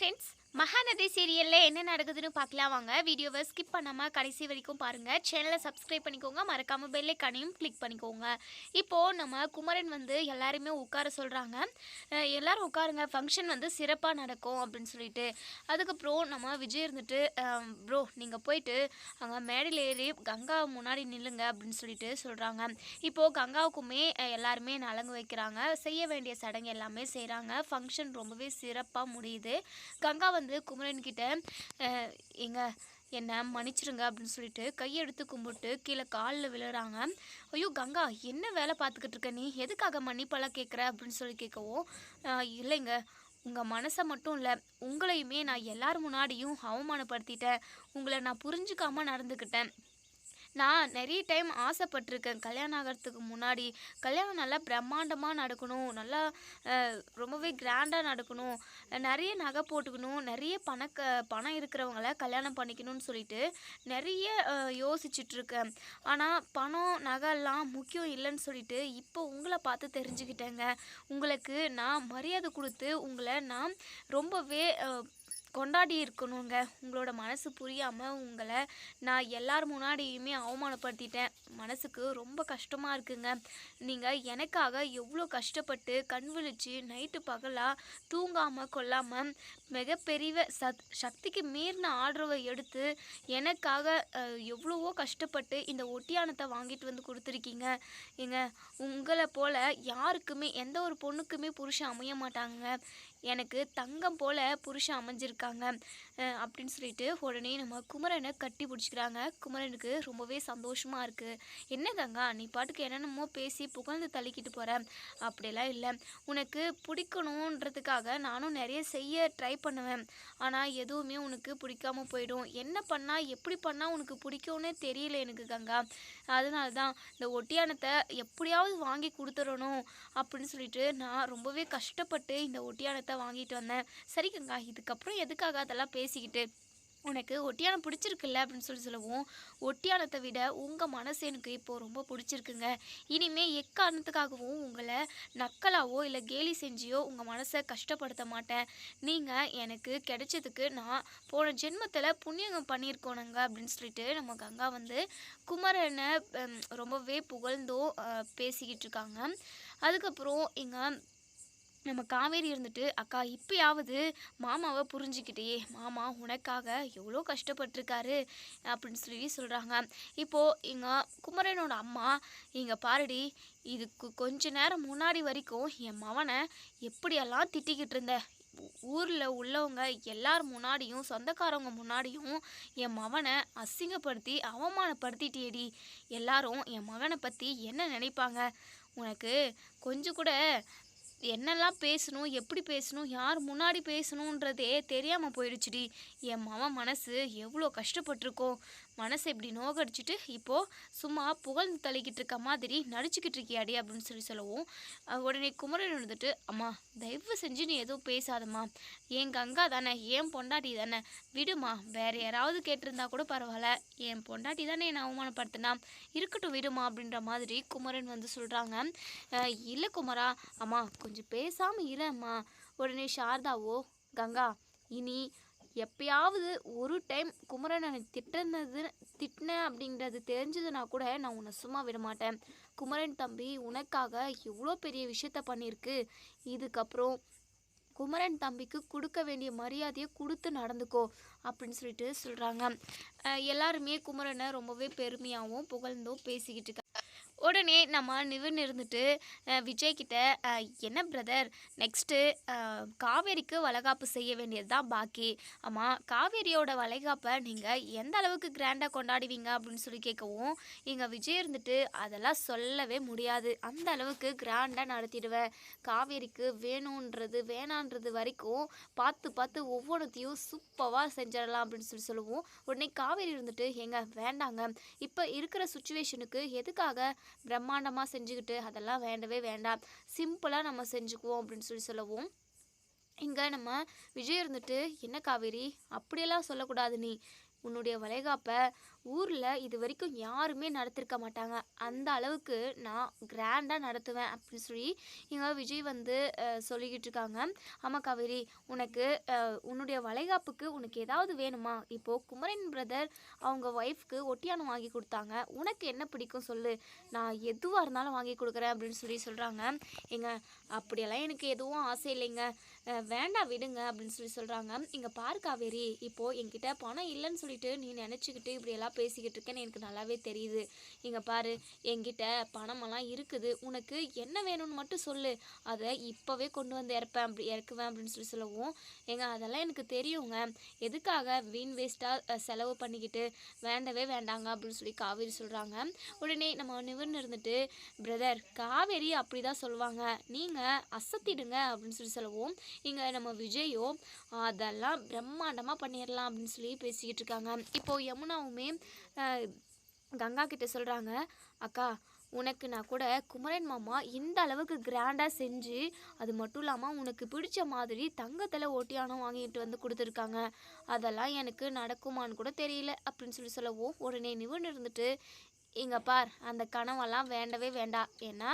Friends Mahanadi சீரியலில் என்ன நடக்குதுன்னு பார்க்கலாம் வாங்க. வீடியோவை ஸ்கிப் பண்ணாமல் கடைசி வரைக்கும் பாருங்கள் சேனலை சப்ஸ்கிரைப் பண்ணிக்கோங்க. மறக்காமல் பெல்லைக்கானையும் கிளிக் பண்ணிக்கோங்க. இப்போது நம்ம குமரன் வந்து எல்லாருமே உட்கார சொல்கிறாங்க எல்லோரும் உட்காருங்க. ஃபங்க்ஷன் வந்து சிறப்பாக நடக்கும் அப்படின்னு சொல்லிட்டு. அதுக்கப்புறம் நம்ம விஜய் இருந்துட்டு ப்ரோ நீங்கள் போயிட்டு அங்கே மேடையில் ஏறி கங்கா முன்னாடி நில்லுங்க அப்படின்னு சொல்லிட்டு சொல்கிறாங்க இப்போது கங்காவுக்குமே எல்லாருமே நலங்கு வைக்கிறாங்க. செய்ய வேண்டிய சடங்கு எல்லாமே செய்கிறாங்க ஃபங்க்ஷன் ரொம்பவே சிறப்பாக முடியுது. கங்கா வந்து குமரன்கிட்ட எங்க என்னை மன்னிச்சிருங்க அப்படின்னு சொல்லிட்டு கையெடுத்து கும்பிட்டு கீழே காலில் விழுறாங்க. ஐயோ கங்கா என்ன வேலை பார்த்துக்கிட்டு இருக்க நீ? எதுக்காக மன்னிப்பெல்லாம் கேட்குற அப்படின்னு சொல்லி கேட்கவும் இல்லைங்க. உங்கள் மனசை மட்டும் இல்லை உங்களையுமே நான் எல்லார் முன்னாடியும் அவமானப்படுத்திட்டேன். உங்களை நான் புரிஞ்சுக்காமல் நடந்துக்கிட்டேன். நான் நிறைய டைம் ஆசைப்பட்டிருக்கேன். கல்யாணம் ஆகிறதுக்கு முன்னாடி. கல்யாணம் நல்லா பிரம்மாண்டமாக நடக்கணும். நல்லா ரொம்பவே கிராண்டாக நடக்கணும். நிறைய நகை போட்டுக்கணும். நிறைய பணக்க பணம் இருக்கிறவங்கள கல்யாணம் பண்ணிக்கணும்னு சொல்லிட்டு நிறைய யோசிச்சுட்ருக்கேன். ஆனால் பணம் நகைலாம் முக்கியம் இல்லைன்னு சொல்லிட்டு இப்போ உங்களை பார்த்து தெரிஞ்சுக்கிட்டேங்க. உங்களுக்கு நான் மரியாதை கொடுத்து உங்களை நான் ரொம்பவே கொண்டாடி இருக்கணுங்க. உங்களோட மனசு புரியாமல் உங்களை நான் எல்லார் முன்னாடியுமே அவமானப்படுத்திட்டேன். மனசுக்கு ரொம்ப கஷ்டமாக இருக்குங்க. நீங்கள் எனக்காக எவ்வளோ கஷ்டப்பட்டு கண் விழிச்சு நைட்டு பகலாக தூங்காமல் கொல்லாமல் மிகப்பெரிய சத் சக்திக்கு மீறின ஆர்டரை எடுத்து எனக்காக எவ்வளவோ கஷ்டப்பட்டு இந்த ஒட்டியானத்தை வாங்கிட்டு வந்து கொடுத்துருக்கீங்க. ஏங்க உங்களை போல் யாருக்குமே எந்த ஒரு பொண்ணுக்குமே புருஷன் அமைய மாட்டாங்க எனக்கு தங்கம் போல புருஷன் அமைஞ்சிருக்காங்க அப்படின்னு சொல்லிட்டு உடனே நம்ம குமரனை கட்டி பிடிச்சிக்கிறாங்க. குமரனுக்கு ரொம்பவே சந்தோஷமாக இருக்குது என்ன கங்கா நீ பாட்டுக்கு என்னென்னமோ பேசி புகழ்ந்து தள்ளிக்கிட்டு போகிறேன் அப்படிலாம் இல்லை. உனக்கு பிடிக்கணுன்றதுக்காக நானும் நிறைய செய்ய ட்ரை பண்ணுவேன். ஆனால் எதுவுமே உனக்கு பிடிக்காம போயிடும். என்ன பண்ணால் எப்படி பண்ணால் உனக்கு பிடிக்கும்னே தெரியல எனக்கு கங்கா. அதனால தான் இந்த ஒட்டியானத்தை எப்படியாவது வாங்கி கொடுத்துடணும். அப்படின்னு சொல்லிட்டு நான் ரொம்பவே கஷ்டப்பட்டு இந்த ஒட்டியானத்தை வாங்கிட்டு வந்தேன். சரி கங்கா இதுக்கப்புறம் எதுக்காக அதெல்லாம் பேசிக்கிட்டு? உனக்கு ஒட்டியானம் பிடிச்சிருக்குல்ல அப்படின்னு சொல்லி சொல்லவும். ஒட்டியானத்தை விட உங்கள் மனசு எனக்கு இப்போது ரொம்ப பிடிச்சிருக்குங்க. இனிமேல் எக்காரணத்துக்காகவும் உங்களை நக்கலாவோ இல்லை கேலி செஞ்சியோ உங்கள் மனசை கஷ்டப்படுத்த மாட்டேன். நீங்கள் எனக்கு கிடைச்சதுக்கு நான் போன ஜென்மத்தில் புண்ணியகம் பண்ணியிருக்கோனுங்க அப்படின்னு சொல்லிட்டு நம்ம கங்கா வந்து குமரனை ரொம்பவே புகழ்ந்தோ பேசிக்கிட்டு இருக்காங்க. அதுக்கப்புறம் இங்கே நம்ம காவேரி இருந்துட்டு அக்கா இப்போயாவது மாமாவை புரிஞ்சுக்கிட்டே மாமா உனக்காக எவ்வளோ கஷ்டப்பட்டிருக்காரு அப்படின்னு சொல்லி சொல்கிறாங்க இப்போது எங்கள் குமரனோட அம்மா இங்கே பாருடி இதுக்கு கொஞ்ச நேரம் முன்னாடி வரைக்கும் என் மவனை எப்படியெல்லாம் திட்டிக்கிட்டு இருந்த? ஊரில் உள்ளவங்க எல்லார் முன்னாடியும் சொந்தக்காரவங்க முன்னாடியும் என் மவனை அசிங்கப்படுத்தி அவமானப்படுத்திட்டேடி எல்லாரும் என் மகனை பற்றி என்ன நினைப்பாங்க? உனக்கு கொஞ்சம் கூட என்னெல்லாம் பேசணும் எப்படி பேசணும் யார் முன்னாடி பேசணுன்றதே தெரியாமல் போயிடுச்சுடி. என் மவன் மனசு எவ்வளோ கஷ்டப்பட்டிருக்கோம். மனசை இப்படி நோகடிச்சிட்டு இப்போது சும்மா புகழ்ந்து தள்ளிக்கிட்டு இருக்க மாதிரி நடிச்சுக்கிட்டு இருக்கியாடி அப்படின்னு சொல்லி சொல்லவும் உடனே குமரன் வந்துட்டு அம்மா தயவு செஞ்சு நீ எதுவும் பேசாதம்மா. என் கங்கா தானே ஏன் பொண்டாட்டி தானே. விடுமா வேற யாராவது கேட்டிருந்தா கூட பரவாயில்ல. என் பொண்டாட்டி தானே என்னை அவமானப்படுத்தினா. இருக்கட்டும் விடுமா அப்படின்ற மாதிரி குமரன் வந்து சொல்கிறாங்க இல்லை குமரா அம்மா கொஞ்சம் பேசாமல் இல்லைம்மா உடனே சாரதாவோ கங்கா இனி எப்பயாவது ஒரு டைம் குமரன் என்னை திட்டினது திட்டினேன் அப்படின்றது தெரிஞ்சதுன்னா கூட நான் உன்னை சும்மா விட மாட்டேன். குமரன் தம்பி உனக்காக எவ்வளோ பெரிய விஷயத்த பண்ணியிருக்கு. இதுக்கப்புறம் குமரன் தம்பிக்கு கொடுக்க வேண்டிய மரியாதையை கொடுத்து நடந்துக்கோ அப்படின்னு சொல்லிட்டு சொல்கிறாங்க எல்லாருமே குமரனை ரொம்பவே பெருமையாகவும் புகழ்ந்தும் பேசிக்கிட்டு இருக்காங்க. உடனே நம்ம நிவன் இருந்துட்டு விஜய்கிட்ட விஜய் என்ன பிரதர் நெக்ஸ்ட்டு காவேரிக்கு வளைகாப்பு செய்ய வேண்டியது தான் பாக்கி. ஆமாம் காவேரியோட வளைகாப்பை நீங்கள் எந்த அளவுக்கு கிராண்டாக கொண்டாடுவீங்க? அப்படின்னு சொல்லி கேட்கவும் எங்கள் விஜய் இருந்துட்டு அதெல்லாம் சொல்லவே முடியாது. அந்த அளவுக்கு கிராண்டாக நடத்திடுவேன் காவேரிக்கு வேணுன்றது வேணான்றது வரைக்கும் பார்த்து பார்த்து ஒவ்வொன்றத்தையும் சூப்பராக செஞ்சிடலாம். அப்படின்னு சொல்லி சொல்லுவோம். உடனே காவேரி இருந்துட்டு ஏங்க வேண்டாங்க. இப்போ இருக்கிற சுச்சுவேஷனுக்கு எதுக்காக பிரம்மாண்டமாக செஞ்சுக்கிட்டு அதெல்லாம் வேண்டவே வேண்டாம். சிம்பிளாக நம்ம செஞ்சுக்குவோம் அப்படின்னு சொல்லி சொல்லவும் இங்கே நம்ம விஜய் இருந்துட்டு என்ன காவேரி? அப்படியெல்லாம் சொல்லக்கூடாது நீ. உன்னுடைய வளைகாப்பை ஊரில் இது வரைக்கும் யாருமே நடத்திருக்க மாட்டாங்க. அந்த அளவுக்கு நான் கிராண்டாக நடத்துவேன் அப்படின்னு சொல்லி இங்கே விஜய் வந்து சொல்லிக்கிட்டு இருக்காங்க. ஆமாம் காவேரி உனக்கு உன்னுடைய வளைகாப்புக்கு உனக்கு ஏதாவது வேணுமா? இப்போது குமரன் பிரதர் அவங்க ஒய்ஃப்க்கு ஒட்டியானம் வாங்கி கொடுத்தாங்க. உனக்கு என்ன பிடிக்கும் சொல்லு? நான் எதுவாக இருந்தாலும் வாங்கி கொடுக்குறேன் அப்படின்னு சொல்லி சொல்கிறாங்க எங்க அப்படியெல்லாம் எனக்கு எதுவும் ஆசை இல்லைங்க. வேண்டாம் விடுங்க அப்படின்னு சொல்லி சொல்கிறாங்க இங்கே பாரு காவேரி இப்போது என்கிட்ட பணம் இல்லைன்னு சொல்லிட்டு நீ நினச்சிக்கிட்டு இப்படியெல்லாம் பேசிக்கிட்டு இருக்கேன்னு எனக்கு நல்லாவே தெரியுது. இங்கே பாரு என்கிட்ட பணமெல்லாம் இருக்குது. உனக்கு என்ன வேணும்னு மட்டும் சொல்லு. அதை இப்போவே கொண்டு வந்து இறப்பேன் அப்படி இறக்குவேன் அப்படின்னு சொல்லி சொல்லவும் ஏங்க அதெல்லாம் எனக்கு தெரியுங்க. எதுக்காக வீண் வேஸ்ட்டாக செலவு பண்ணிக்கிட்டு வேண்டவே வேண்டாங்க அப்படின்னு சொல்லி காவேரி சொல்கிறாங்க உடனே நம்ம நிவர்னு இருந்துட்டு பிரதர் காவேரி அப்படி தான் சொல்லுவாங்க. நீங்கள் அசத்திடுங்க அப்படின்னு சொல்லி சொல்லவும் இங்கே நம்ம விஜயோ அதெல்லாம் பிரம்மாண்டமாக பண்ணிடலாம் அப்படின்னு சொல்லி பேசிக்கிட்டு இருக்காங்க. இப்போது யமுனாவுமே கங்கா கிட்ட சொல்கிறாங்க அக்கா உனக்கு நான் கூட குமரன் மாமா இந்த அளவுக்கு கிராண்டாக செஞ்சு அது மட்டும் இல்லாமல் உனக்கு பிடிச்ச மாதிரி தங்கத்தில் ஒட்டியானம் வாங்கிட்டு வந்து கொடுத்துருக்காங்க. அதெல்லாம் எனக்கு நடக்குமான்னு கூட தெரியல அப்படின்னு சொல்லி சொல்லவும் உடனே நிவன் இருந்துட்டு இங்கே பார் அந்த கனவெல்லாம் வேண்டவே வேண்டாம் ஏன்னா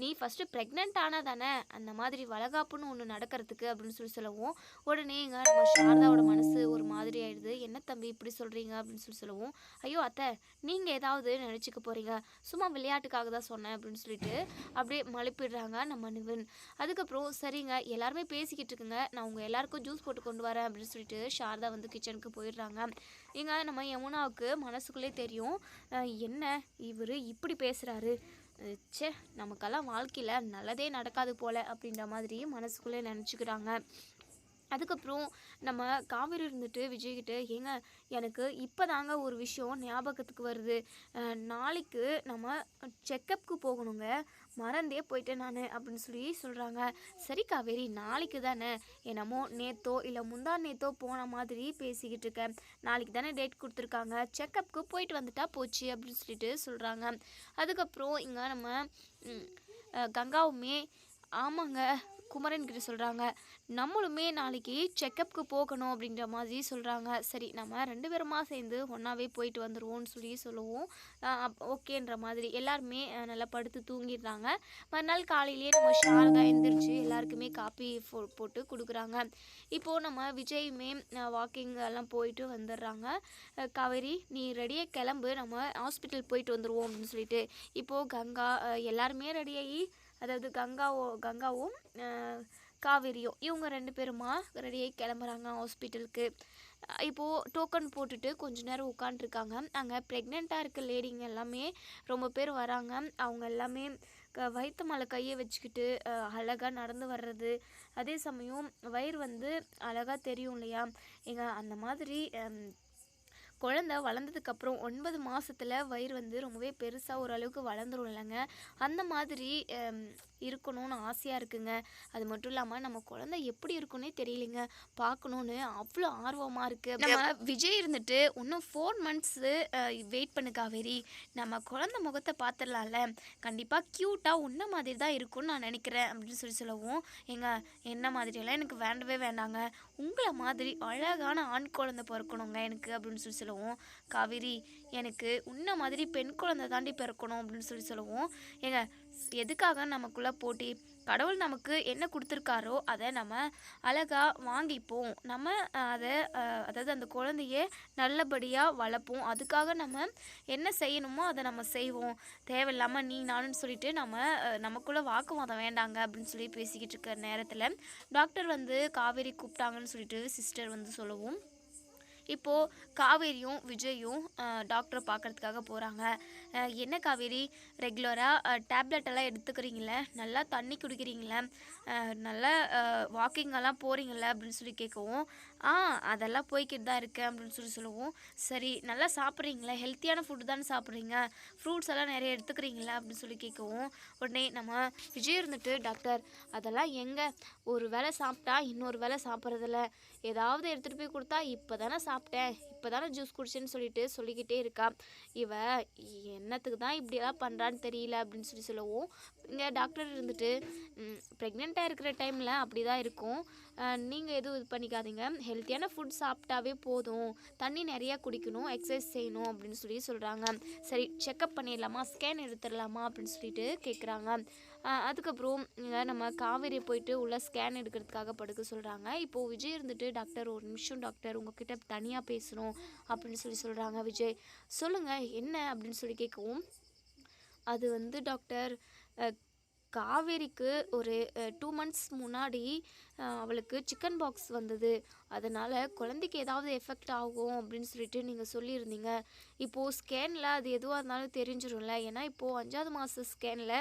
நீ ஃபஸ்ட்டு ப்ரெக்னென்ட் ஆனால் தானே அந்த மாதிரி வளகாப்புன்னு ஒன்று நடக்கிறதுக்கு அப்படின்னு சொல்லி சொல்லவும் உடனே இங்கே நம்ம சாரதாவோட மனசு ஒரு மாதிரி ஆயிடுது. என்ன தம்பி இப்படி சொல்கிறீங்க அப்படின்னு சொல்லி சொல்லவும் ஐயோ அத்தை நீங்கள் ஏதாவது நினச்சிக்க போகிறீங்க சும்மா விளையாட்டுக்காக தான் சொன்னேன் அப்படின்னு சொல்லிட்டு அப்படியே மழுப்பிடுறாங்க நம்ம நிவன். அதுக்கப்புறம் சரிங்க எல்லாருமே பேசிக்கிட்டு இருக்குங்க. நான் உங்கள் எல்லாருக்கும் ஜூஸ் போட்டு கொண்டு வரேன் அப்படின்னு சொல்லிட்டு சாரதா வந்து கிச்சனுக்கு போயிடுறாங்க. இங்க நம்ம யமுனாவுக்கு மனசுக்குள்ளே தெரியும். என்ன இவர் இப்படி பேசுகிறாரு ச்சே நமக்கெல்லாம் வாழ்க்கையில் நல்லதே நடக்காது போல் அப்படின்ற மாதிரி மனசுக்குள்ளே நினச்சிக்கிறாங்க. அதுக்கப்புறம் நம்ம காவேரி இருந்துட்டு விஜய்கிட்ட ஏங்க எனக்கு இப்போ தாங்க ஒரு விஷயம் ஞாபகத்துக்கு வருது. நாளைக்கு நம்ம செக்கப்புக்கு போகணுங்க. மறந்தே போயிட்டேன் நான் அப்படின்னு சொல்லி சொல்கிறாங்க சரி காவேரி நாளைக்கு தானே? என்னமோ நேத்தோ இல்லை முந்தா நேத்தோ போன மாதிரி பேசிக்கிட்டு இருக்கேன். நாளைக்கு தானே டேட் கொடுத்துருக்காங்க. செக்கப்புக்கு போயிட்டு வந்துட்டா போச்சு அப்படின்னு சொல்லிட்டு சொல்கிறாங்க அதுக்கப்புறம் இங்கே நம்ம கங்காவுமே ஆமாங்க. குமரன்கிட்ட சொல்கிறாங்க நம்மளுமே நாளைக்கு செக்கப்புக்கு போகணும் அப்படின்ற மாதிரி சொல்கிறாங்க சரி நம்ம ரெண்டு பேருமா சேர்ந்து ஒன்றாவே போயிட்டு வந்துடுவோம்னு சொல்லி சொல்லுவோம். ஓகேன்ற மாதிரி. எல்லாருமே நல்லா படுத்து தூங்கிடுறாங்க. மறுநாள் காலையிலேயே நம்ம ஷாரதா எழுந்திரிச்சு எல்லாருக்குமே காப்பி போ- போட்டு கொடுக்குறாங்க. இப்போது நம்ம விஜயுமே வாக்கிங் எல்லாம் போயிட்டு வந்துடுறாங்க. காவேரி நீ ரெடியாக கிளம்பு. நம்ம ஹாஸ்பிட்டல் போயிட்டு வந்துடுவோம் அப்படின்னு சொல்லிட்டு. இப்போது கங்கா எல்லாருமே ரெடியாகி அதாவது கங்காவோ கங்காவும் காவேரியும் இவங்க ரெண்டு பேருமா ரெடியாகி கிளம்புறாங்க ஹாஸ்பிட்டலுக்கு இப்போது டோக்கன் போட்டுட்டு கொஞ்ச நேரம் உட்காண்ட்ருக்காங்க அங்கே ப்ரெக்னெண்ட்டாக இருக்க லேடிங்க எல்லாமே ரொம்ப பேர் வராங்க. அவங்க எல்லாமே க வயிற்று மேலே கையை வச்சுக்கிட்டு அழகாக நடந்து வர்றது. அதே சமயம் வயிறு வந்து அழகாக தெரியும் இல்லையா? எங்கள் அந்த மாதிரி குழந்த வளர்ந்ததுக்கப்புறம் ஒன்பது மாதத்தில் வயிறு வந்து ரொம்பவே பெருசாக ஓரளவுக்கு வளர்ந்துரும் இல்லைங்க. அந்த மாதிரி இருக்கணும்னு ஆசையாக இருக்குங்க. அது மட்டும் இல்லாமல் நம்ம குழந்தை எப்படி இருக்குன்னே தெரியலைங்க. பார்க்கணுன்னு அவ்வளோ ஆர்வமாக இருக்குது நம்ம விஜய் இருந்துட்டு இன்னும் ஃபோர் மந்த்ஸு வெயிட் பண்ணு காவேரி. நம்ம குழந்தை முகத்தை பார்த்துடலாம்ல. கண்டிப்பாக க்யூட்டாக உன்ன மாதிரி தான் இருக்கும்னு நான் நினைக்கிறேன் அப்படின்னு சொல்லி சொல்லவும் ஏங்க என்ன மாதிரியெல்லாம் எனக்கு வேண்டவே வேண்டாங்க. உங்களை மாதிரி அழகான ஆண் குழந்தை பிறக்கணுங்க எனக்கு அப்படின்னு சொல்லி சொல்லவும் காவேரி எனக்கு உன்ன மாதிரி பெண் குழந்தை தாண்டி பிறக்கணும் அப்படின்னு சொல்லி சொல்லுவோம். ஏங்க எதுக்காக நமக்குள்ள போட்டி? கடவுள் நமக்கு என்ன கொடுத்துருக்காரோ அதை நம்ம அழகாக வாங்கிப்போம். நம்ம அதை அதாவது அந்த குழந்தைய நல்லபடியாக வளர்ப்போம். அதுக்காக நம்ம என்ன செய்யணுமோ அதை நம்ம செய்வோம். தேவையில்லாமல் நீ நானுன்னு சொல்லிட்டு நம்ம நமக்குள்ளே நமக்குள்ள வாக்குவாதம் வேண்டாங்க அப்படின்னு சொல்லி பேசிக்கிட்டு இருக்க நேரத்தில் டாக்டர் வந்து காவேரி கூப்பிட்டாங்கன்னு சொல்லிட்டு சிஸ்டர் வந்து சொல்லவும். இப்போது காவேரியும் விஜயும் டாக்டரை பார்க்கறதுக்காக போகிறாங்க என்ன காவேரி? ரெகுலராக டேப்லெட் எல்லாம் எடுத்துக்கிறீங்களே? நல்லா தண்ணி குடிக்கிறீங்களே? நல்லா வாக்கிங்கெல்லாம் போகிறீங்களே அப்படின்னு சொல்லி கேட்கவும் ஆ அதெல்லாம் போய்கிட்டு தான் இருக்கேன் அப்படின்னு சொல்லி சொல்லுவோம். சரி நல்லா சாப்பிட்றீங்களா? ஹெல்த்தியான ஃபுட்டு தானே சாப்பிட்றீங்க? ஃப்ரூட்ஸ் எல்லாம் நிறைய எடுத்துக்கிறீங்களா? அப்படின்னு சொல்லி கேட்கவும் உடனே நம்ம விஜய் இருந்துட்டு டாக்டர் அதெல்லாம் எங்கே? ஒரு வேளை சாப்பிட்டா இன்னொரு வேளை சாப்பிட்றதில்ல. ஏதாவது எடுத்துகிட்டு போய் கொடுத்தா இப்போ தானே சாப்பிட்டேன். இப்போ தானே ஜூஸ் குடிச்சேன்னு சொல்லிட்டு சொல்லிக்கிட்டே இருக்கா. இவ என்னத்துக்கு தான் இப்படியெல்லாம் பண்ணுறான்னு தெரியல அப்படின்னு சொல்லி சொல்லவும் இங்கே டாக்டர் இருந்துட்டு ப்ரெக்னெண்ட்டாக இருக்கிற டைமில் அப்படி தான் இருக்கும் நீங்கள் எதுவும் இது பண்ணிக்காதீங்க. ஹெல்த்தியான ஃபுட் சாப்பிட்டாவே போதும். தண்ணி நிறையா குடிக்கணும் எக்ஸசைஸ் செய்யணும் அப்படின்னு சொல்லி சொல்கிறாங்க சரி செக்கப் பண்ணிடலாமா? ஸ்கேன் எடுத்துடலாமா? அப்படின்னு சொல்லிட்டு கேட்குறாங்க அதுக்கப்புறம் நம்ம காவேரி போயிட்டு உள்ள ஸ்கேன் எடுக்கிறதுக்காக படுக்க சொல்கிறாங்க இப்போது விஜய் இருந்துட்டு டாக்டர் ஒரு நிமிஷம் டாக்டர் உங்ககிட்ட தனியாக பேசணும் அப்படின்னு சொல்லி சொல்கிறாங்க விஜய். சொல்லுங்கள் என்ன அப்படின்னு சொல்லி கேட்கவும் அது வந்து டாக்டர் காவேரிக்கு ஒரு டூ மந்த்ஸ் முன்னாடி அவளுக்கு சிக்கன் பாக்ஸ் வந்தது. அதனால் குழந்தைக்கு ஏதாவது எஃபெக்ட் ஆகும் அப்படின்னு சொல்லிட்டு நீங்கள் சொல்லியிருந்தீங்க. இப்போது ஸ்கேனில் அது எதுவாக இருந்தாலும் தெரிஞ்சிடும்ல ஏன்னா இப்போது அஞ்சாவது மாத ஸ்கேனில்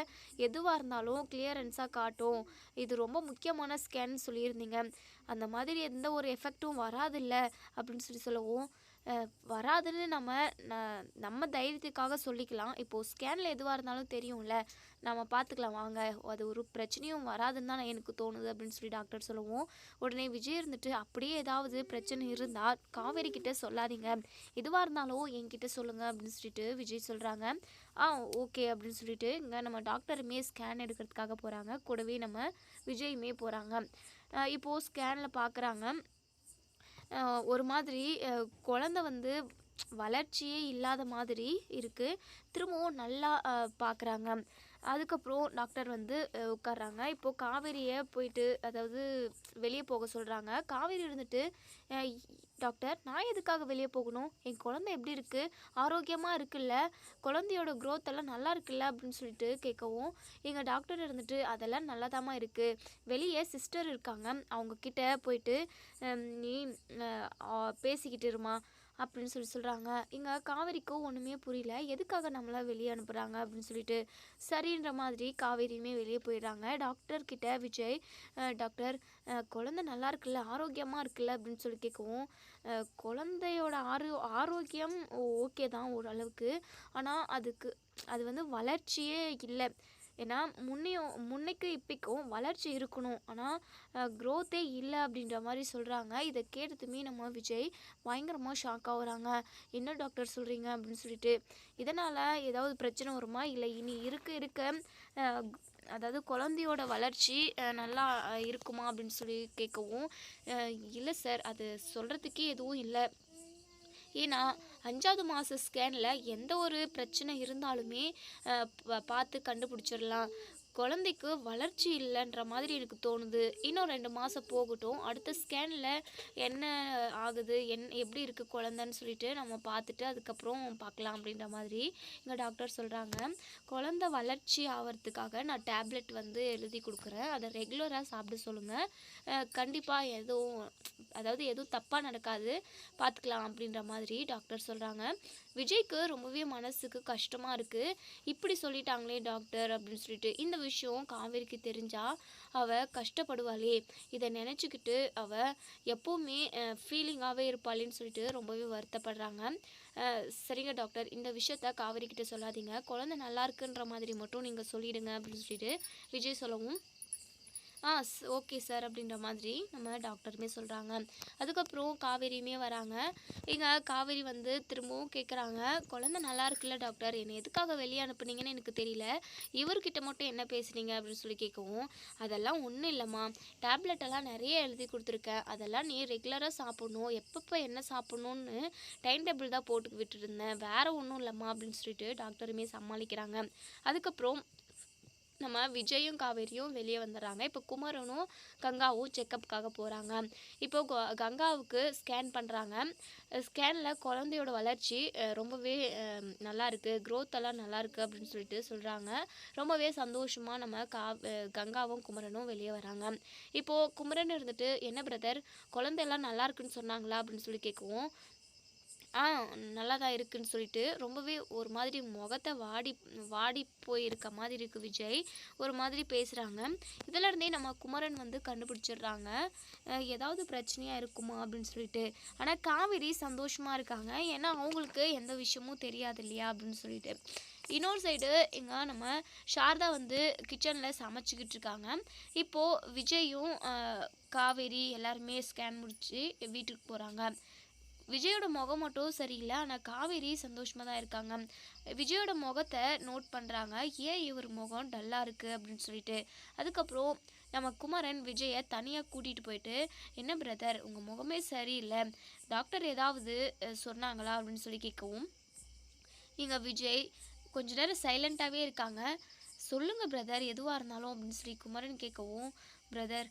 எதுவாக இருந்தாலும் கிளியரன்ஸாக காட்டும். இது ரொம்ப முக்கியமான ஸ்கேன் சொல்லியிருந்தீங்க. அந்த மாதிரி எந்த ஒரு எஃபெக்ட்டும் வராதில்ல அப்படின்னு சொல்லி சொல்லவும் வராதுன்னு நம்ம ந- நம்ம தைரியத்துக்காக சொல்லிக்கலாம். இப்போது ஸ்கேனில் எதுவாக இருந்தாலும் தெரியும்ல. நம்ம பார்த்துக்கலாம் வாங்க அது ஒரு பிரச்சனையும் வராதுன்னு தான் எனக்கு தோணுது அப்படின்னு சொல்லி டாக்டர் சொல்லுவோம். உடனே விஜய் இருந்துட்டு அப்படியே ஏதாவது பிரச்சனை இருந்தால் காவேரி கிட்டே சொல்லாதீங்க. எதுவாக இருந்தாலும் என்கிட்ட சொல்லுங்க அப்படின்னு சொல்லிட்டு விஜய் சொல்கிறாங்க ஆ ஓகே அப்படின்னு சொல்லிட்டு இங்கே நம்ம டாக்டருமே ஸ்கேன் எடுக்கிறதுக்காக போகிறாங்க கூடவே நம்ம விஜயுமே போகிறாங்க இப்போது ஸ்கேனில் பார்க்குறாங்க ஒரு மாதிரி குழந்த வந்து வளர்ச்சியே இல்லாத மாதிரி இருக்குது திரும்பவும் நல்லா பார்க்குறாங்க அதுக்கப்புறம் டாக்டர் வந்து உட்கார்றாங்க. இப்போது காவேரியை போயிட்டு அதாவது வெளியே போக சொல்கிறாங்க காவேரி இருந்துட்டு டாக்டர் நான் எதுக்காக வெளியே போகணும்? என் குழந்தை எப்படி இருக்குது ஆரோக்கியமாக இருக்குல்ல? குழந்தையோட க்ரோத் எல்லாம் நல்லா இருக்குல்ல? அப்படின்னு சொல்லிட்டு கேட்கவும் எங்கள் டாக்டர் இருந்துட்டு அதெல்லாம் நல்லதாமா இருக்குது வெளியே சிஸ்டர் இருக்காங்க. அவங்கக்கிட்ட போயிட்டு நீ பேசிக்கிட்டு இருமா. அப்படின்னு சொல்லி சொல்கிறாங்க இங்கே காவேரிக்கும் ஒன்றுமே புரியல. எதுக்காக நம்மளை வெளியே அனுப்புகிறாங்க அப்படின்னு சொல்லிட்டு சரின்ற மாதிரி காவேரியுமே வெளியே போயிடுறாங்க. டாக்டர்கிட்ட விஜய் டாக்டர் குழந்த குழந்தை நல்லா இருக்குல்ல ஆரோக்கியமாக இருக்குல்ல அப்படின்னு சொல்லி கேட்கவும் குழந்தையோட ஆரோ ஆரோக்கியம் ஓகே தான் ஓரளவுக்கு. ஆனால் அதுக்கு அது வந்து வளர்ச்சியே இல்லை. ஏன்னா முன்னையும் முன்னைக்கு இப்போக்கும் வளர்ச்சி இருக்கணும். ஆனால் க்ரோத்தே இல்லை அப்படின்ற மாதிரி சொல்கிறாங்க இதை கேட்டதுமே நம்ம விஜய் பயங்கரமாக ஷாக் ஆகுறாங்க. என்ன டாக்டர் சொல்கிறீங்க அப்படின்னு சொல்லிட்டு. இதனால் ஏதாவது பிரச்சனை வருமா? இல்லை இனி இருக்க இருக்க அதாவது குழந்தையோட வளர்ச்சி நல்லா இருக்குமா? அப்படின்னு சொல்லி கேட்கவும் இல்லை சார் அது சொல்கிறதுக்கே எதுவும் இல்லை. ஏன்னா அஞ்சாவது மாத ஸ்கேனில் எந்த ஒரு பிரச்சனை இருந்தாலுமே பார்த்து கண்டுபிடிச்சிடலாம். குழந்தைக்கு வளர்ச்சி இல்லைன்ற மாதிரி எனக்கு தோணுது. இன்னும் ரெண்டு மாதம் போகட்டும். அடுத்த ஸ்கேனில் என்ன ஆகுது? என் எப்படி இருக்குது குழந்தைன்னு சொல்லிட்டு நம்ம பார்த்துட்டு அதுக்கப்புறம் பார்க்கலாம் அப்படின்ற மாதிரி எங்கள் டாக்டர் சொல்கிறாங்க குழந்தை வளர்ச்சி ஆகிறதுக்காக நான் டேப்லெட் வந்து எழுதி கொடுக்குறேன். அதை ரெகுலராக சாப்பிட சொல்லுங்கள் கண்டிப்பாக எதுவும் அதாவது எதுவும் தப்பாக நடக்காது. பார்த்துக்கலாம் அப்படின்ற மாதிரி டாக்டர் சொல்கிறாங்க விஜய்க்கு ரொம்பவே மனசுக்கு கஷ்டமாக இருக்குது இப்படி சொல்லிட்டாங்களே டாக்டர் அப்படின்னு சொல்லிட்டு. இந்த விஷயம் காவேரிக்கு தெரிஞ்சால் அவள் கஷ்டப்படுவாளே. இதை நினச்சிக்கிட்டு அவள் எப்போவுமே ஃபீலிங்காகவே இருப்பாளேன்னு சொல்லிட்டு ரொம்பவே வருத்தப்படுறாங்க. சரிங்க டாக்டர். இந்த விஷயத்த காவேரி கிட்ட சொல்லாதீங்க. குழந்தை நல்லா இருக்குன்ற மாதிரி மட்டும் நீங்கள் சொல்லிடுங்க அப்படின்னு சொல்லிட்டு விஜய் சொல்லவும் ஆ ஓகே சார் அப்படின்ற மாதிரி நம்ம டாக்டருமே சொல்கிறாங்க அதுக்கப்புறம் காவேரியுமே வராங்க. இங்கே காவேரி வந்து திரும்பவும் கேட்குறாங்க குழந்தை நல்லா இருக்குல்ல டாக்டர்? என்னை எதுக்காக வெளியே அனுப்புனீங்கன்னு எனக்கு தெரியல. இவர்கிட்ட மட்டும் என்ன பேசுனீங்க? அப்படின்னு சொல்லி கேட்கவும் அதெல்லாம் ஒன்றும் இல்லைம்மா. டேப்லெட்டெல்லாம் நிறைய எழுதி கொடுத்துருக்கேன் அதெல்லாம் நீ ரெகுலராக சாப்பிட்ணும். எப்பப்போ என்ன சாப்பிட்ணுன்னு டைம் டேபிள் தான் போட்டு விட்டுருந்தேன் வேறு ஒன்றும் இல்லைம்மா. அப்படின்னு சொல்லிட்டு டாக்டருமே சமாளிக்கிறாங்க. அதுக்கப்புறம் நம்ம விஜயும் காவேரியும் வெளியே வந்துடுறாங்க. இப்போ குமரனும் கங்காவும் செக்கப்புக்காக போகிறாங்க இப்போ கங்காவுக்கு ஸ்கேன் பண்ணுறாங்க ஸ்கேனில் குழந்தையோட வளர்ச்சி ரொம்பவே நல்லா இருக்குது க்ரோத் எல்லாம் நல்லா இருக்குது அப்படின்னு சொல்லிட்டு சொல்கிறாங்க ரொம்பவே சந்தோஷமாக நம்ம கா கங்காவும் குமரனும் வெளியே வராங்க. இப்போது குமரன் இருந்துட்டு என்ன பிரதர் குழந்தையெல்லாம் நல்லா இருக்குன்னு சொன்னாங்களா? அப்படின்னு சொல்லி கேட்கவும் ஆ நல்லா தான் இருக்குன்னு சொல்லிட்டு ரொம்பவே ஒரு மாதிரி முகத்தை வாடி வாடி போயிருக்க மாதிரி இருக்குது விஜய். ஒரு மாதிரி பேசுகிறாங்க இதிலருந்தே நம்ம குமரன் வந்து கண்டுபிடிச்சிடுறாங்க. ஏதாவது பிரச்சனையாக இருக்குமா அப்படின்னு சொல்லிட்டு. ஆனால் காவேரி சந்தோஷமாக இருக்காங்க. ஏன்னா அவங்களுக்கு எந்த விஷயமும் தெரியாது இல்லையா அப்படின்னு சொல்லிட்டு. இன்னொரு சைடு இங்கே நம்ம சாரதா வந்து கிச்சனில் சமைச்சிக்கிட்டு இருக்காங்க. இப்போது விஜயும் காவேரி எல்லாருமே ஸ்கேன் முடித்து வீட்டுக்கு போகிறாங்க விஜயோட முகம் மட்டும் சரியில்லை ஆனால் காவேரி சந்தோஷமாக தான் இருக்காங்க. விஜயோட முகத்தை நோட் பண்ணுறாங்க ஏன் இவர் முகம் டல்லாக இருக்குது அப்படின்னு சொல்லிட்டு. அதுக்கப்புறம் நம்ம குமரன் விஜயை தனியாக கூட்டிகிட்டு போயிட்டு என்ன பிரதர் உங்கள் முகமே சரியில்லை. டாக்டர் ஏதாவது சொன்னாங்களா அப்படின்னு சொல்லி கேட்கவும் இங்கே விஜய் கொஞ்ச நேரம் சைலண்ட்டாகவே இருக்காங்க. சொல்லுங்கள் பிரதர் எதுவாக இருந்தாலும் அப்படின்னு சொல்லி குமரன் கேட்கவும் பிரதர்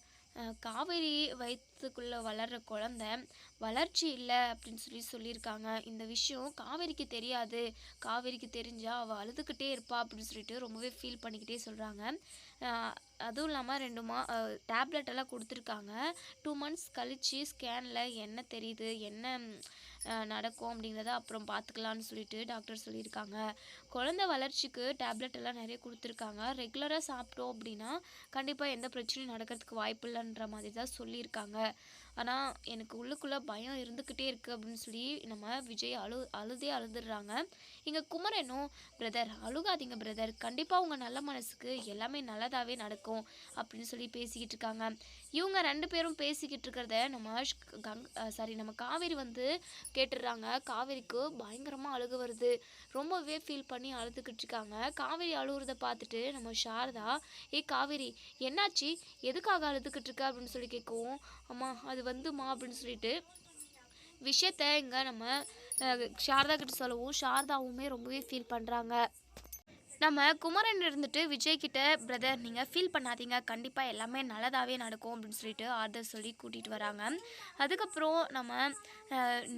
காவேரி வயிற்றுக்குள்ளே வளர்கிற குழந்த வளர்ச்சி இல்லை அப்படின்னு சொல்லி சொல்லியிருக்காங்க. இந்த விஷயம் காவேரிக்கு தெரியாது. காவேரிக்கு தெரிஞ்சால் அவள் அழுதுகிட்டே இருப்பா அப்படின்னு சொல்லிட்டு ரொம்பவே ஃபீல் பண்ணிக்கிட்டே சொல்கிறாங்க அதுவும் இல்லாமல் ரெண்டு மா டேப்லெட் எல்லாம் கொடுத்துருக்காங்க. டூ மந்த்ஸ் கழித்து ஸ்கேனில் என்ன தெரியுது என்ன நடக்கும் அப்படிங்கிறத அப்புறம் பார்த்துக்கலான்னு சொல்லிட்டு டாக்டர் சொல்லியிருக்காங்க. குழந்தை வளர்ச்சிக்கு டேப்லெட் எல்லாம் நிறைய கொடுத்துருக்காங்க. ரெகுலராக சாப்பிட்டோம் அப்படின்னா கண்டிப்பாக எந்த பிரச்சனையும் நடக்கிறதுக்கு வாய்ப்பு இல்லைன்ற மாதிரி தான் சொல்லியிருக்காங்க. ஆனால் எனக்கு உள்ளுக்குள்ளே பயம் இருந்துக்கிட்டே இருக்குது அப்படின்னு சொல்லி நம்ம விஜய் அழு அழுதே அழுதுடுறாங்க. இங்கே குமரனும் பிரதர் அழுகாதீங்க பிரதர் கண்டிப்பாக உங்கள் நல்ல மனசுக்கு எல்லாமே நல்லதாகவே நடக்கும் அப்படின்னு சொல்லி பேசிக்கிட்டு இருக்காங்க. இவங்க ரெண்டு பேரும் பேசிக்கிட்டு இருக்கிறத நம்ம ஷ்- கங் சாரி நம்ம காவேரி வந்து கேட்டுடுறாங்க. காவேரிக்கு பயங்கரமாக அழுக வருது. ரொம்பவே ஃபீல் பண்ணி அழுதுகிட்டு இருக்காங்க. காவேரி அழுகுறத பார்த்துட்டு நம்ம சாரதா ஏ காவேரி என்னாச்சு? எதுக்காக அழுதுகிட்டு இருக்க? அப்படின்னு சொல்லி கேட்கவும் அம்மா அது வந்துமா அப்படின்னு சொல்லிட்டு விஷயத்த இங்கே நம்ம சாரதா கிட்ட சொல்லவும் சாரதாவுமே ரொம்பவே ஃபீல் பண்ணுறாங்க நம்ம குமரன் இருந்துட்டு விஜய் கிட்ட பிரதர் நீங்கள் ஃபீல் பண்ணாதீங்க. கண்டிப்பாக எல்லாமே நல்லதாகவே நடக்கும் அப்படின்னு சொல்லிட்டு ஆறுதல் சொல்லி கூட்டிகிட்டு வராங்க. அதுக்கப்புறம் நம்ம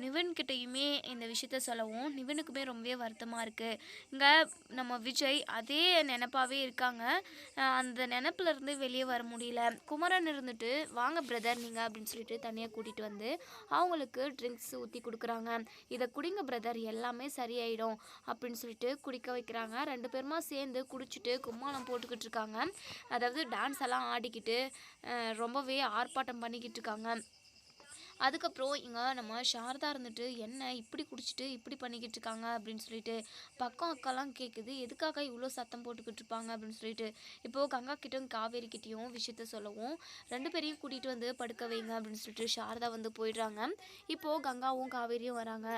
நிவன்கிட்டையுமே இந்த விஷயத்த சொல்லவும் நிவனுக்குமே ரொம்பவே வருத்தமாக இருக்குது இங்கே நம்ம விஜய் அதே நினப்பாகவே இருக்காங்க. அந்த நினப்புலருந்து வெளியே வர முடியல. குமரன் இருந்துட்டு வாங்க பிரதர் நீங்கள் அப்படின்னு சொல்லிட்டு தனியாக கூட்டிகிட்டு வந்து அவங்களுக்கு ட்ரிங்க்ஸ் ஊற்றி கொடுக்குறாங்க. இதை குடிங்க பிரதர் எல்லாமே சரியாயிடும் அப்படின்னு சொல்லிட்டு குடிக்க வைக்கிறாங்க. ரெண்டு பேருமா சேர்ந்து குடிச்சிட்டு கும்மாளம் போட்டுக்கிட்டு இருக்காங்க. அதாவது டான்ஸ் எல்லாம் ஆடிக்கிட்டு ரொம்பவே ஆர்ப்பாட்டம் பண்ணிக்கிட்டு இருக்காங்க. அதுக்கப்புறம் இங்கே நம்ம சாரதா இருந்துட்டு என்ன இப்படி குடிச்சிட்டு இப்படி பண்ணிக்கிட்டு இருக்காங்க அப்படின்னு சொல்லிட்டு பக்கம் அக்காலாம் கேட்குது எதுக்காக இவ்வளோ சத்தம் போட்டுக்கிட்டு இருப்பாங்க? அப்படின்னு சொல்லிட்டு இப்போது கங்கா கிட்டும் காவேரி கிட்டேயும் விஷயத்த சொல்லவும் ரெண்டு பேரையும் கூட்டிகிட்டு வந்து படுக்க வைங்க அப்படின்னு சொல்லிட்டு சாரதா வந்து போயிடுறாங்க. இப்போது கங்காவும் காவேரியும் வராங்க.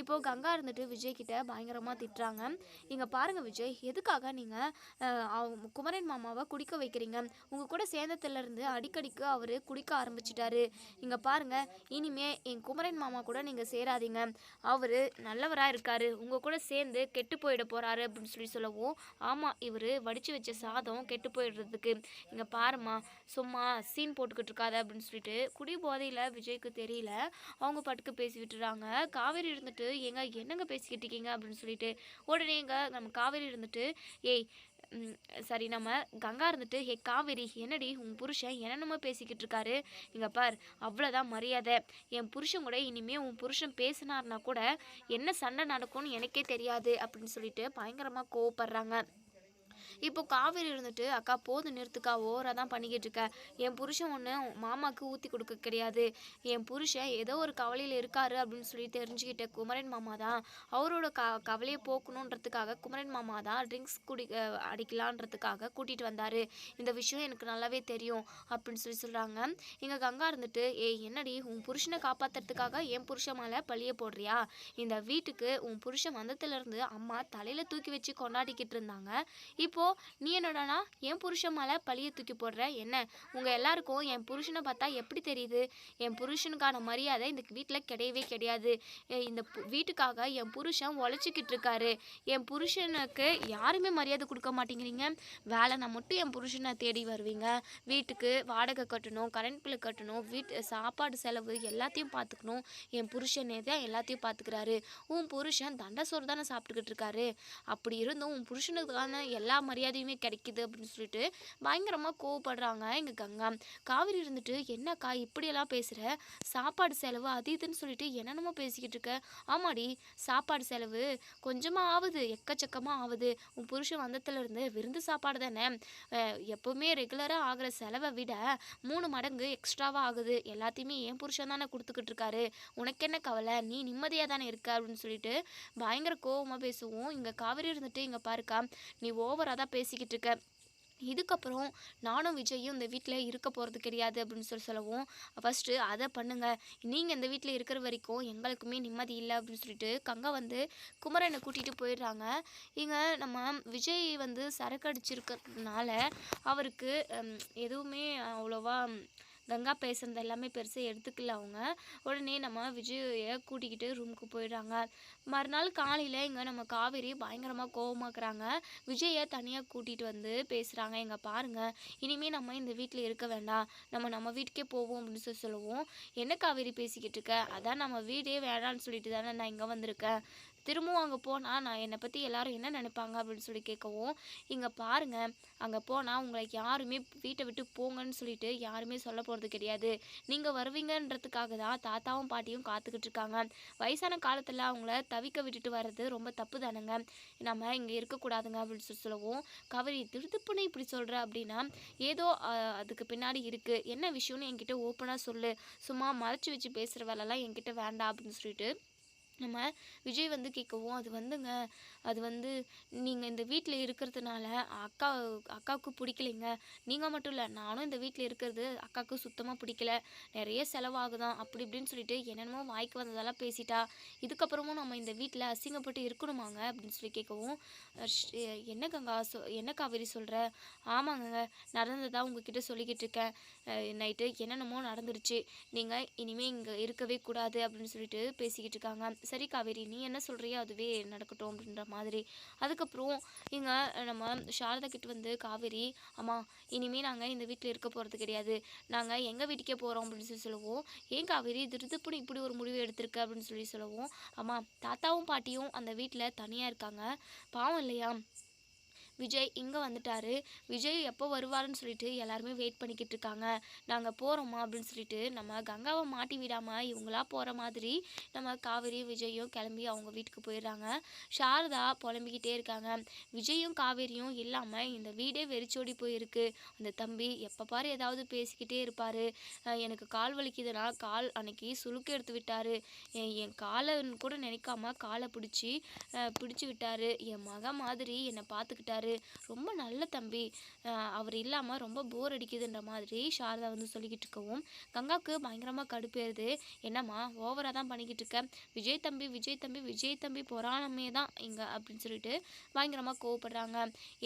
இப்போது கங்கா இருந்துட்டு விஜய் கிட்ட பயங்கரமாக திட்டுறாங்க. இங்கே பாருங்கள் விஜய் எதுக்காக நீங்கள் குமரன் மாமாவை குடிக்க வைக்கிறீங்க? உங்கள் கூட சேர்ந்ததுலேருந்து அடிக்கடிக்கு அவர் குடிக்க ஆரம்பிச்சிட்டாரு. இங்கே பாருங்கள் இனிமே என் குமரன் மாமா கூட நீங்கள் சேராதீங்க. அவர் நல்லவராக இருக்காரு. உங்கள் கூட சேர்ந்து கெட்டு போயிட போகிறாரு அப்படின்னு சொல்லி சொல்லவும் ஆமாம் இவர் வடித்து வச்ச சாதம் கெட்டு போயிடுறதுக்கு. இங்கே பாரும்மா சும்மா சீன் போட்டுக்கிட்டு இருக்காத அப்படின்னு சொல்லிட்டு குடி போதையில் விஜய்க்கு தெரியல. அவங்க பாட்டுக்கு பேசி விட்டுறாங்க. காவேரி இருந்துட்டு ஏங்க என்னங்க பேசிக்கிட்டு இருக்கீங்க? அப்படின்னு சொல்லிட்டு உடனே எங்க நம்ம காவேரி இருந்துட்டு ஏய் சரி நம்ம கங்கா இருந்துட்டு ஹே காவேரி என்னடி உன் புருஷன் என்னென்னமோ பேசிக்கிட்டு இருக்காரு? இங்கே பார் அவ்வளோதான் மரியாதை. என் புருஷன் கூட இனிமே உன் புருஷன் பேசினார்னா கூட என்ன சண்டை நடக்கும்னு எனக்கே தெரியாது அப்படின்னு சொல்லிட்டு பயங்கரமாக கோவப்படுறாங்க. இப்போ காவேரி இருந்துட்டு அக்கா போதும் நிறுத்துக்கா ஓவராக தான் பண்ணிக்கிட்டு இருக்க. என் புருஷன் ஒன்று மாமாவுக்கு ஊற்றி கொடுக்க கிடையாது. என் புருஷன் ஏதோ ஒரு கவலையில் இருக்காரு அப்படின்னு சொல்லி தெரிஞ்சுக்கிட்ட குமரன் மாமா தான் அவரோட க கவலையை போக்கணுன்றதுக்காக குமரன் மாமா தான் ட்ரிங்க்ஸ் குடி அடிக்கலான்றதுக்காக கூட்டிகிட்டு வந்தார். இந்த விஷயம் எனக்கு நல்லாவே தெரியும் அப்படின்னு சொல்லி சொல்கிறாங்க எங்கள் கங்கா இருந்துட்டு ஏய் என்னடி உன் புருஷனை காப்பாற்றுறதுக்காக என் புருஷன் மேலே பழிய போடுறியா? இந்த வீட்டுக்கு உன் புருஷன் வந்ததுலேருந்து அம்மா தலையில் தூக்கி வச்சு கொண்டாடிக்கிட்டு இருந்தாங்க. இப்போ நீ என்னடானா என் புருஷன் மேலே பழியை தூக்கி போடுற? என்ன? உங்கள் எல்லாருக்கும் என் புருஷனை பார்த்தா எப்படி தெரியுது? என் புருஷனுக்கான மரியாதை இந்த வீட்டில் கிடையவே கிடையாது. இந்த பு- வீட்டுக்காக என் புருஷன் உழைச்சிக்கிட்டு இருக்காரு. என் புருஷனுக்கு யாருமே மரியாதை கொடுக்க மாட்டேங்கிறீங்க. வேலைனா மட்டும் என் புருஷனை தேடி வருவீங்க. வீட்டுக்கு வாடகை கட்டணும் கரண்ட் பில்லு கட்டணும் வீட்டு சாப்பாடு செலவு எல்லாத்தையும் பார்த்துக்கணும். என் புருஷனே தான் எல்லாத்தையும் பார்த்துக்கிறாரு. உன் புருஷன் தண்டை சோறு தானே சாப்பிட்டுக்கிட்டு இருக்காரு. அப்படி இருந்தும் உன் புருஷனுக்கான எல்லா மரியாதையுமே கிடைக்குது அப்படின்னு சொல்லிட்டு பயங்கரமாக கோவப்படுறாங்க எங்கள் கங்கா. காவிரி இருந்துட்டு என்னக்கா இப்படியெல்லாம் பேசுகிற சாப்பாடு செலவு அது இதுன்னு சொல்லிட்டு என்னென்னமோ பேசிக்கிட்டு இருக்க? ஆமாடி சாப்பாடு செலவு கொஞ்சமாக ஆகுது எக்கச்சக்கமாக ஆகுது உன் புருஷன் வந்ததுலேருந்து விருந்து சாப்பாடு தானே. எப்போவுமே ரெகுலராக ஆகிற செலவை விட மூணு மடங்கு எக்ஸ்ட்ராவாக ஆகுது. எல்லாத்தையுமே என் புருஷன் தானே கொடுத்துக்கிட்டு இருக்காரு. உனக்கு என்ன கவலை? நீ நிம்மதியாக தானே இருக்க? அப்படின்னு சொல்லிட்டு பயங்கர கோவமாக பேசுவோம். இங்கே காவிரி இருந்துட்டு இங்கே பாருக்கா நீ ஓவராக தான் பேசிக்கிட்டு இருக்க. இதுக்கப்புறம் நானும் விஜயும் இந்த வீட்டில் இருக்க போகிறது கிடையாது அப்படின்னு சொல்லி சொல்லவும் ஃபஸ்ட்டு அதை பண்ணுங்கள் நீங்கள் இந்த வீட்டில் இருக்கிற வரைக்கும் எங்களுக்குமே நிம்மதி இல்லை அப்படின்னு சொல்லிட்டு கங்கா வந்து குமரனை கூட்டிகிட்டு போயிடுறாங்க. இங்கே நம்ம விஜய் வந்து சரக்கு அடிச்சிருக்கிறதுனால அவருக்கு எதுவுமே அவ்வளோவா கங்கா பேசுகிறத எல்லாமே பெருசாக எடுத்துக்கல அவங்க. உடனே நம்ம விஜயை கூட்டிக்கிட்டு ரூமுக்கு போயிடுறாங்க. மறுநாள் காலையில் இங்கே நம்ம காவேரி பயங்கரமாக கோவமாக்குறாங்க. விஜயை தனியாக கூட்டிகிட்டு வந்து பேசுகிறாங்க இங்கே பாருங்கள் இனிமேல் நம்ம இந்த வீட்டில் இருக்க வேண்டாம். நம்ம நம்ம வீட்டுக்கே போவோம் அப்படின்னு சொல்லி சொல்லுவோம். என்ன காவேரி பேசிக்கிட்டு இருக்க? அதான் நம்ம வீடே வேணான்னு சொல்லிட்டு தானே நான் இங்கே வந்திருக்கேன். திரும்பவும் அங்கே போனால் நான் என்னை பற்றி எல்லாரும் என்ன நினைப்பாங்க அப்படின்னு சொல்லி கேட்கவும் இங்கே பாருங்கள் அங்கே போனால் உங்களை யாருமே வீட்டை விட்டு போங்கன்னு சொல்லிட்டு யாருமே சொல்ல போகிறது கிடையாது. நீங்கள் வருவீங்கன்றதுக்காக தான் தாத்தாவும் பாட்டியும் காத்துக்கிட்டு இருக்காங்க. வயசான காலத்தில் அவங்கள தவிக்க விட்டுட்டு வர்றது ரொம்ப தப்பு தானேங்க. நம்ம இங்கே இருக்கக்கூடாதுங்க அப்படின்னு சொல்லி சொல்லவும் கவரி திருத்துப்புன்னு இப்படி சொல்கிற அப்படின்னா ஏதோ அதுக்கு பின்னாடி இருக்குது என்ன விஷயம்னு என்கிட்ட ஓப்பனாக சொல்லு. சும்மா மறைச்சி வச்சு பேசுகிற வேலைலாம் என்கிட்ட வேண்டாம் அப்படின்னு சொல்லிட்டு நம்ம விஜய் வந்து கேட்கவும் அது வந்துங்க அது வந்து நீங்கள் இந்த வீட்டில் இருக்கிறதுனால அக்கா அக்காவுக்கு பிடிக்கலைங்க. நீங்கள் மட்டும் இல்லை நானும் இந்த வீட்டில் இருக்கிறது அக்காவுக்கு சுத்தமாக பிடிக்கல. நிறைய செலவாகுதான் அப்படி இப்படின்னு சொல்லிட்டு என்னென்னமோ வாய்க்கு வந்ததெல்லாம் பேசிட்டா இதுக்கப்புறமும் நம்ம இந்த வீட்டில் அசிங்கப்பட்டு இருக்கணுமாங்க அப்படின்னு சொல்லி கேட்கவும் என்ன கங்கா சொ என்ன காவேரி சொல்கிற ஆமாங்க நடந்ததாக உங்ககிட்ட சொல்லிக்கிட்டு இருக்கேன். நைட்டு என்னென்னமோ நடந்துருச்சு. நீங்கள் இனிமேல் இங்கே இருக்கவே கூடாது அப்படின்னு சொல்லிட்டு பேசிக்கிட்டு இருக்காங்க. சரி காவேரி நீ என்ன சொல்கிறியோ அதுவே நடக்கட்டும் அப்படின்ற மாதிரி மாதிரி. அதுக்கப்புறம் இங்கே நம்ம சாரதா கிட்ட வந்து காவேரி அம்மா இனிமேல் நாங்கள் இந்த வீட்டில் இருக்க போகிறது கிடையாது. நாங்கள் எங்கள் வீட்டுக்கே போகிறோம் அப்படின்னு சொல்லி சொல்லுவோம். ஏன் காவேரி திருத்துப்புடி இப்படி ஒரு முடிவு எடுத்திருக்க அப்படின்னு சொல்லி சொல்லுவோம். அம்மா தாத்தாவும் பாட்டியும் அந்த வீட்டில் தனியாக இருக்காங்க. பாவம் இல்லையா? விஜய் இங்கே வந்துட்டாரு. விஜய் எப்போ வருவாருன்னு சொல்லிட்டு எல்லாருமே வெயிட் பண்ணிக்கிட்டு இருக்காங்க. நாங்கள் போகிறோமா அப்படின்னு சொல்லிட்டு நம்ம கங்காவை மாட்டி விடாமல் இவங்களா போகிற மாதிரி நம்ம காவேரி விஜயும் கிளம்பி அவங்க வீட்டுக்கு போயிடுறாங்க. சாரதா புலம்பிக்கிட்டே இருக்காங்க. விஜயும் காவேரியும் இல்லாமல் இந்த வீடே வெறிச்சோடி போயிருக்கு. அந்த தம்பி எப்போ பாரு ஏதாவது பேசிக்கிட்டே இருப்பார். எனக்கு கால் வலிக்குதுன்னா கால் அன்னைக்கு சுளுக்கு எடுத்து விட்டார். என் என் காலைன்னு கூட நினைக்காம காலை பிடிச்சி பிடிச்சி விட்டார். என் மக மாதிரி என்னை பார்த்துக்கிட்டாரு. ரொம்ப நல்ல தம்பி. அவர் இல்லாமல் ரொம்ப போர் அடிக்குதுன்ற மாதிரி சாரதா வந்து சொல்லிக்கிட்டு இருக்கவும் கங்காவுக்கு பயங்கரமாக கடுப்பேறுது என்னம்மா ஓவராக தான் பண்ணிக்கிட்டு இருக்க? விஜய் தம்பி விஜய் தம்பி விஜய் தம்பி பொறானமே தான் இங்கே அப்படின்னு சொல்லிட்டு பயங்கரமாக கோவப்படுறாங்க.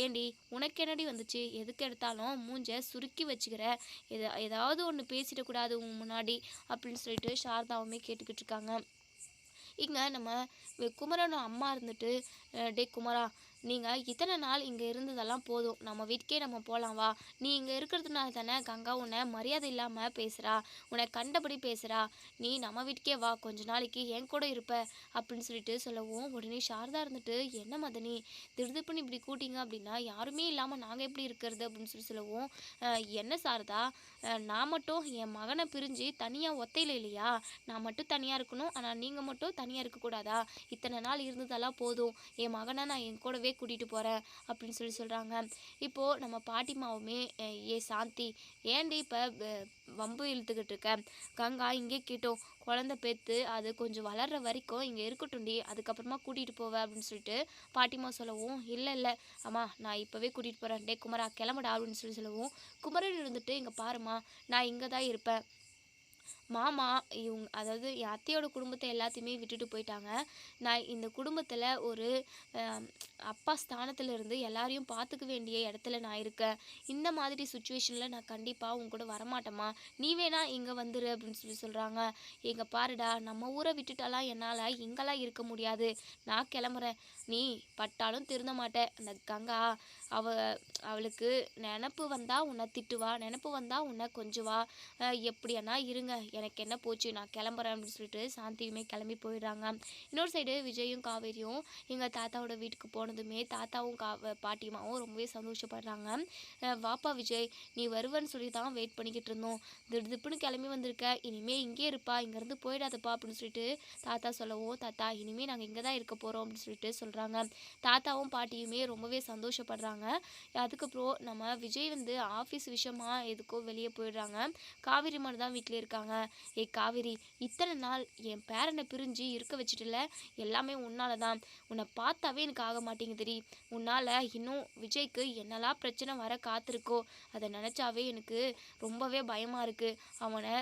ஏண்டி உனக்கு என்னடி வந்துச்சு? எதுக்கு எடுத்தாலும் மூஞ்சை சுருக்கி வச்சுக்கிற? எது ஏதாவது ஒன்று பேசிடக்கூடாது உன் முன்னாடி அப்படின்னு சொல்லிட்டு சாரதாவுமே கேட்டுக்கிட்டு இருக்காங்க. இங்கே நம்ம குமரனோட அம்மா இருந்துட்டு டே டேய் குமரா நீங்கள் இத்தனை நாள் இங்கே இருந்ததெல்லாம் போதும். நம்ம வீட்டுக்கே நம்ம போகலாம் வா. நீ இங்கே இருக்கிறதுனால தானே கங்கா உன்னை மரியாதை இல்லாமல் பேசுகிறா உன்னை கண்டபடி பேசுகிறா நீ நம்ம வீட்டுக்கே வா. கொஞ்ச நாளைக்கு என் கூட இருப்ப அப்படின்னு சொல்லிட்டு சொல்லவும் உடனே சாரதா இருந்துட்டு என்ன மதனி? திடுதிப்புன்னு இப்படி கூட்டிங்க அப்படின்னா யாருமே இல்லாமல் நாங்கள் எப்படி இருக்கிறது? அப்படின்னு சொல்லி சொல்லவும் என்ன சாரதா? நான் மட்டும் என் மகனை பிரிஞ்சு தனியாக ஒத்தையில இல்லையா? நான் மட்டும் தனியாக இருக்கணும். ஆனால் நீங்கள் மட்டும் தனியாக இருக்கக்கூடாதா? இத்தனை நாள் இருந்ததெல்லாம் போதும். என் மகனை நான் என் கூடவே கூட்டிகிட்டு போகிறேன் அப்படின்னு சொல்லி சொல்கிறாங்க இப்போது நம்ம பாட்டிமாவுமே ஏ சாந்தி ஏண்டி இப்போ வம்பு இழுத்துக்கிட்டு இருக்க? கங்கா இங்கே கிட்டோம் குழந்த பெற்று அது கொஞ்சம் வளர்ற வரைக்கும் இங்கே இருக்கட்டும்டி அதுக்கப்புறமா கூட்டிகிட்டு போவேன் அப்படின்னு சொல்லிட்டு பாட்டிமா சொல்லவும் இல்லை இல்லை அம்மா நான் இப்போவே கூட்டிகிட்டு போகிறேன் டே குமரா கிளம்புடா அப்படின்னு சொல்லி சொல்லவும் குமரன் இருந்துட்டு இங்கே பாரும்மா நான் இங்கே தான் இருப்பேன். மாமா இவங்க அதாவது என் அத்தையோட குடும்பத்தை எல்லாத்தையுமே விட்டுட்டு போயிட்டாங்க. நான் இந்த குடும்பத்தில் ஒரு அப்பா ஸ்தானத்தில் இருந்து எல்லாரையும் பார்த்துக்க வேண்டிய இடத்துல நான் இருக்கேன். இந்த மாதிரி சுச்சுவேஷனில் நான் கண்டிப்பாக உங்க கூட வரமாட்டேம்மா. நீ வேணா இங்கே வந்துரு அப்படின்னு சொல்லி சொல்கிறாங்க எங்கள் பாருடா நம்ம ஊரை விட்டுட்டாலாம் என்னால் இங்கெல்லாம் இருக்க முடியாது. நான் கிளம்புறேன். நீ பட்டாலும் திருந்த மாட்டேன் அந்த கங்கா அவ அவளுக்கு நினப்பு வந்தால் உன்னை திட்டுவா நினப்பு வந்தால் உன்னை கொஞ்சுவா எப்படியானா இருங்க எனக்கு என்ன போச்சு நான் கிளம்புறேன் அப்படின்னு சொல்லிட்டு சாந்தியுமே கிளம்பி போயிடுறாங்க. இன்னொரு சைடு விஜயும் காவேரியும் எங்கள் தாத்தாவோட வீட்டுக்கு போனதுமே தாத்தாவும் கா பாட்டியமாவும் ரொம்பவே சந்தோஷப்படுறாங்க. வாப்பா விஜய் நீ வருவன்னு சொல்லி தான் வெயிட் பண்ணிக்கிட்டு இருந்தோம். திடுதிப்புன்னு கிளம்பி வந்திருக்க இனிமே இங்கே இருப்பா இங்கேருந்து போயிடாதப்பா அப்படின்னு சொல்லிட்டு தாத்தா சொல்லவும் தாத்தா இனிமே நாங்கள் இங்கே தான் இருக்க போகிறோம் அப்படின்னு சொல்லிட்டு சொல்கிறாங்க தாத்தாவும் பாட்டியுமே ரொம்பவே சந்தோஷப்படுறாங்க. சொல்கிறாங்க அதுக்கப்புறம் நம்ம விஜய் வந்து ஆஃபீஸ் விஷயமா எதுக்கோ வெளியே போயிடுறாங்க. காவேரி மட்டும் தான் வீட்டிலே இருக்காங்க. ஏ காவேரி இத்தனை நாள் என் பேரனை பிரிஞ்சு இருக்க வச்சுட்டுல. எல்லாமே உன்னால தான். உன்னை பார்த்தாவே எனக்கு ஆக மாட்டேங்குதுடி. உன்னால் இன்னும் விஜய்க்கு என்னெல்லாம் பிரச்சனை வர காத்திருக்கோ. அதை நினச்சாவே எனக்கு ரொம்பவே பயமாக இருக்குது அவனை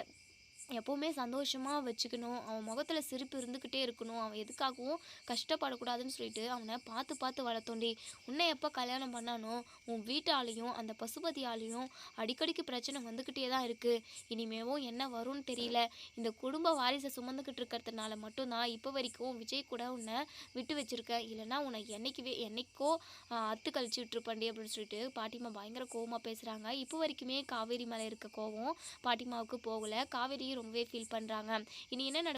எப்போவுமே சந்தோஷமாக வச்சுக்கணும். அவன் முகத்தில் சிரிப்பு இருந்துக்கிட்டே இருக்கணும். அவன் எதுக்காகவும் கஷ்டப்படக்கூடாதுன்னு சொல்லிட்டு அவனை பார்த்து பார்த்து வளர்த்தோண்டி உன்னை எப்போ கல்யாணம் பண்ணானோ உன் வீட்டாலையும் அந்த பசுபதியாலையும் அடிக்கடிக்கு பிரச்சனை வந்துக்கிட்டே தான் இருக்குது இனிமேவும் என்ன வரும்னு தெரியல. இந்த குடும்ப வாரிசை சுமந்துக்கிட்டு இருக்கிறதுனால மட்டும்தான் இப்போ வரைக்கும் விஜய் கூட உன்னை விட்டு வச்சிருக்கேன் இல்லைன்னா உன்னை என்னைக்குவே என்னைக்கோ அத்து கழிச்சு விட்டுருப்பண்டி அப்படின்னு சொல்லிட்டு பாட்டிமா பயங்கர கோவமாக பேசுகிறாங்க இப்போ வரைக்குமே காவேரி மேலே இருக்க கோவம் பாட்டிமாவுக்கு போகலை. காவேரி ரொம்பவே ஃபீல் பண்ணுறாங்க இனி என்ன நட